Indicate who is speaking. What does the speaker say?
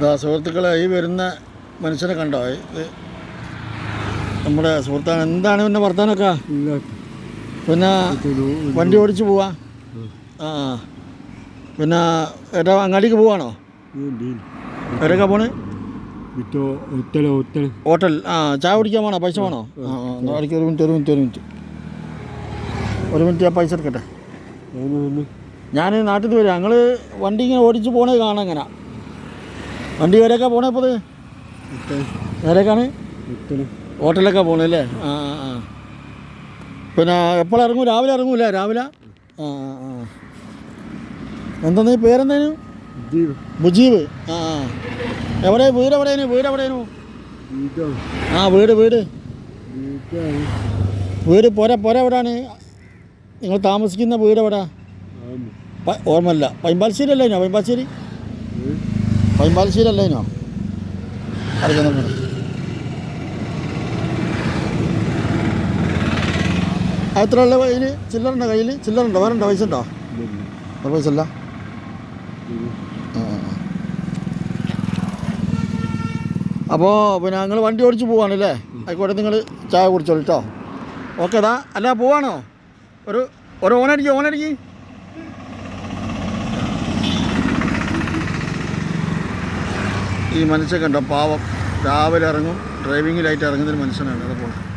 Speaker 1: സുഹൃത്തുക്കളെ ഈ വരുന്ന മനുഷ്യനെ കണ്ടോ? ഇത് നമ്മുടെ സുഹൃത്താണ്. എന്താണ് പിന്നെ വർത്താനൊക്കെ? പിന്നെ വണ്ടി ഓടിച്ച് പോവാ? ആ ആ. പിന്നെ ഏട്ടാ അങ്ങാടിക്ക് പോവാണോ? എവിടെയൊക്കെ പോണ്? ഹോട്ടൽ. ആ ചായ കുടിക്കാൻ വേണോ? പൈസ വേണോ? ആ ആ ഒരു മിനിറ്റ് ഒരു മിനിറ്റ് ഒരു മിനിറ്റ്. ഒരു മിനിറ്റ് ഞാൻ പൈസ എടുക്കട്ടെ? ഞാൻ നാട്ടിൽ നിന്ന് വരാം. ഞങ്ങൾ വണ്ടി ഇങ്ങനെ ഓടിച്ച് പോണേ കാണാം ഇങ്ങനെ. വണ്ടി വരെയൊക്കെ പോണേ ഇപ്പോൾ
Speaker 2: ഒത്തല
Speaker 1: ഹോട്ടലൊക്കെ പോകണല്ലേ ആ ആ ആ. പിന്നെ എപ്പോഴും ഇറങ്ങും? രാവിലെ ഇറങ്ങൂല രാവിലെ? ആ ആ ആ. എന്താ നീ പേരെന്തേനു മുജീബ്. ആ ആ. എവിടെ? വീട് എവിടെയാണ്? വീട് എവിടെയാണ്? ആ വീട് വീട്. വീട് പോരാ പോരാ എവിടെയാണ് നിങ്ങൾ താമസിക്കുന്ന വീട് എവിടെ? ഓർമ്മല്ല പൈമ്പാൽശ്ശേരി അല്ലേ പൈമ്പാൽശ്ശേരി?
Speaker 2: ഏ?
Speaker 1: പൈമ്പാൽശ്ശേരി ഇനോ അറിയാം എത്ര ഉള്ള കയ്യിൽ ചില്ലറുണ്ടോ കയ്യിൽ ചില്ലറുണ്ടോ വേറെ ഉണ്ടോ പൈസ ഉണ്ടോ പൈസ ഇല്ല അപ്പോൾ പിന്നെ ഞങ്ങൾ വണ്ടി ഓടിച്ച് പോവാണല്ലേ ആയിക്കോട്ടെ നിങ്ങൾ ചായ കുടിച്ചോളൂ കേട്ടോ ഓക്കേടാ. അല്ല പോവാണോ? ഒരു ഒരു ഓണടിക്ക് ഓണടിക്ക്. ഈ മനുഷ്യ കണ്ടോ? പാവം. രാവിലെ ഇറങ്ങും. ഡ്രൈവിംഗിലായിട്ട് ഇറങ്ങുന്നൊരു മനുഷ്യനാണ്. അതുപോലെ